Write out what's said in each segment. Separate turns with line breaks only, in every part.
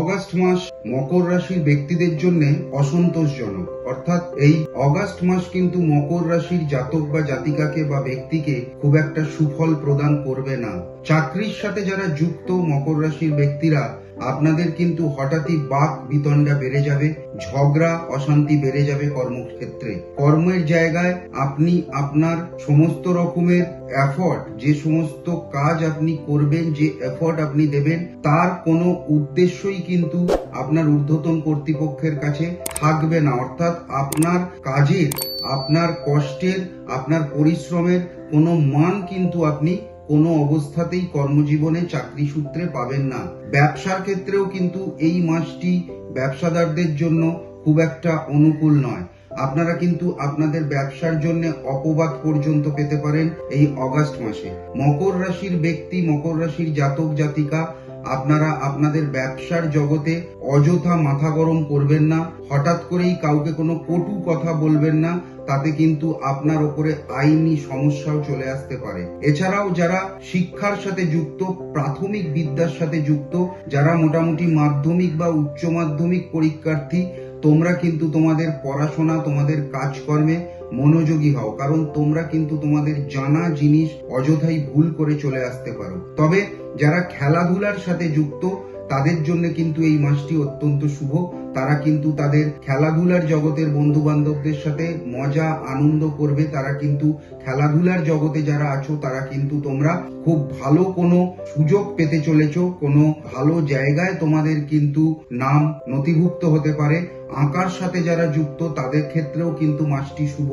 August মাস মকর রাশির ব্যক্তিদের জন্য অসন্তোষজনক। অর্থাৎ এই অগাস্ট মাস কিন্তু মকর রাশির জাতক বা জাতিকাকে বা ব্যক্তিকে খুব একটা সুফল প্রদান করবে না। চাকরির সাথে যারা যুক্ত মকর রাশির ব্যক্তিরা আপনাদের কিন্তু হঠাৎই বাক বিতণ্ডা বেড়ে যাবে, ঝগড়া, অশান্তি বেড়ে যাবে কর্মক্ষেত্রে। কর্মের জায়গায় আপনি আপনার সমস্ত রকমের এফর্ট যে সমস্ত কাজ আপনি করবেন, যে এফর্ট আপনি দেবেন, তার কোনো উদ্দেশ্যই কিন্তু আপনার ঊর্ধ্বতন কর্তৃপক্ষের কাছে থাকবে না। অর্থাৎ আপনার কাজের, আপনার কষ্টের, আপনার পরিশ্রমের কোনো মান কিন্তু আপনি কোনো অবস্থাতেই কর্মজীবনে চাকরি সূত্রে পাবেন না। ব্যবসার ক্ষেত্রেও কিন্তু এই মাসটি ব্যবসাদারদের জন্য খুব একটা অনুকূল নয়। আপনারা কিন্তু আপনাদের ব্যবসার জন্য অপবাদ পর্যন্ত পেতে পারেন এই অগাস্ট মাসে। মকর রাশির ব্যক্তি, মকর রাশির জাতক জাতিকা আপনারা আপনাদের ব্যবসার জগতে অযথা মাথা গরম করবেন না, হঠাৎ করেই কাউকে কোনো কটু কথা বলবেন না, তাতে কিন্তু আপনার ওপরে আইনি সমস্যাও চলে আসতে পারে। এছাড়াও যারা শিক্ষার সাথে যুক্ত, প্রাথমিক বিদ্যার সাথে যুক্ত, যারা মোটামুটি মাধ্যমিক বা উচ্চ মাধ্যমিক পরীক্ষার্থী, তোমরা কিন্তু তোমাদের পড়াশোনা, তোমাদের কাজকর্মে মনোযোগী হও, কারণ তোমরা কিন্তু তোমাদের জানা জিনিস অযথাই ভুল করে চলে আসতে পারো। তবে যারা খেলাধুলার সাথে যুক্ত তাদের জন্য কিন্তু এই মাসটি অত্যন্ত শুভ। তারা কিন্তু তাদের খেলাধুলার জগতের বন্ধু বান্ধবদের সাথে মজা, আনন্দ করবে। তারা কিন্তু খেলাধুলার জগতে যারা আছো, তারা কিন্তু তোমরা খুব ভালো কোনো সুযোগ পেতে চলেছো। কোনো ভালো জায়গায় তোমাদের কিন্তু নাম নথিভুক্ত হতে পারে। আঁকার সাথে যারা যুক্ত, তাদের ক্ষেত্রেও কিন্তু মাসটি শুভ।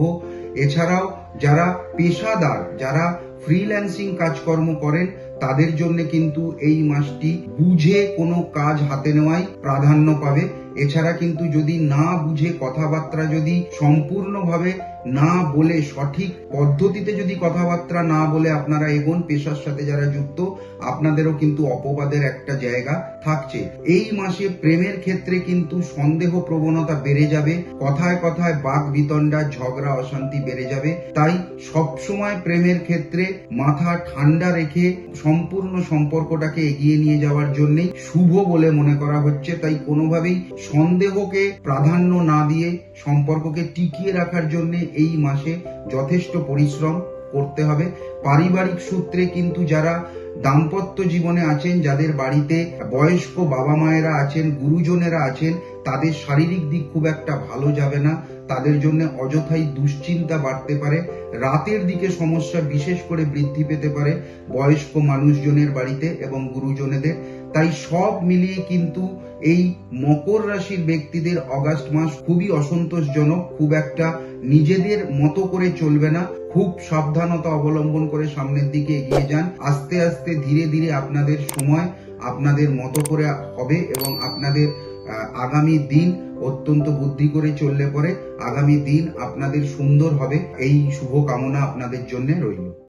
এছাড়াও যারা পেশাদার, যারা ফ্রিল্যান্সিং কাজকর্ম করেন, তাদের জন্য কিন্তু এই মাসটি বুঝে কোনো কাজ হাতে নেওয়াই প্রাধান্য পাবে। এছাড়া কিন্তু যদি না বুঝে কথাবার্তা যদি সম্পূর্ণভাবে না বলে, সঠিক পদ্ধতিতে যদি কথাবার্তা না বলে আপনারা এগোন, পেশার সাথে যারা যুক্ত, আপনাদেরও কিন্তু অপবাদের একটা জায়গা থাকছে। এই মাসে প্রেমের ক্ষেত্রে কিন্তু সন্দেহ প্রবণতা বেড়ে যাবে, কথায় কথায় বাক বিতণ্ডা, ঝগড়া, অশান্তি বেড়ে যাবে। তাই সবসময় প্রেমের ক্ষেত্রে মাথা ঠান্ডা রেখে সম্পূর্ণ সম্পর্কটাকে এগিয়ে নিয়ে যাওয়ার জন্যই শুভ বলে মনে করা হচ্ছে। তাই কোনোভাবেই সন্দেহকে প্রাধান্য না দিয়ে সম্পর্ককে টিকিয়ে রাখার জন্য এই মাসে যথেষ্ট পরিশ্রম করতে হবে। পারিবারিক সূত্রে কিন্তু যারা দাম্পত্য জীবনে আছেন, যাদের বাড়িতে বয়স্ক বাবা মায়েরা আছেন, গুরুজনেরা আছেন তাদের শারীরিক দিক খুব একটা ভালো যাবে না। তাদের জন্য অযথাই দুশ্চিন্তা বাড়তে পারে। রাতের দিকে সমস্যা বিশেষ করে বৃদ্ধি পেতে পারে বয়স্ক মানুষজনের বাড়িতে এবং গুরুজনেদের। তাই সব মিলিয়ে কিন্তু এই মকর রাশির ব্যক্তিদের অগাস্ট মাস খুবই অসন্তোষজনক, খুব একটা নিজেদের মতো করে চলবে না। খুব সাবধানতা অবলম্বন করে সামনের দিকে এগিয়ে যান। আস্তে আস্তে, ধীরে ধীরে আপনাদের সময় আপনাদের মতো করে হবে এবং আপনাদের আগামী দিন অত্যন্ত বুদ্ধি করে চললে পরে আগামী দিন আপনাদের সুন্দর হবে। এই শুভ কামনা আপনাদের জন্য রইল।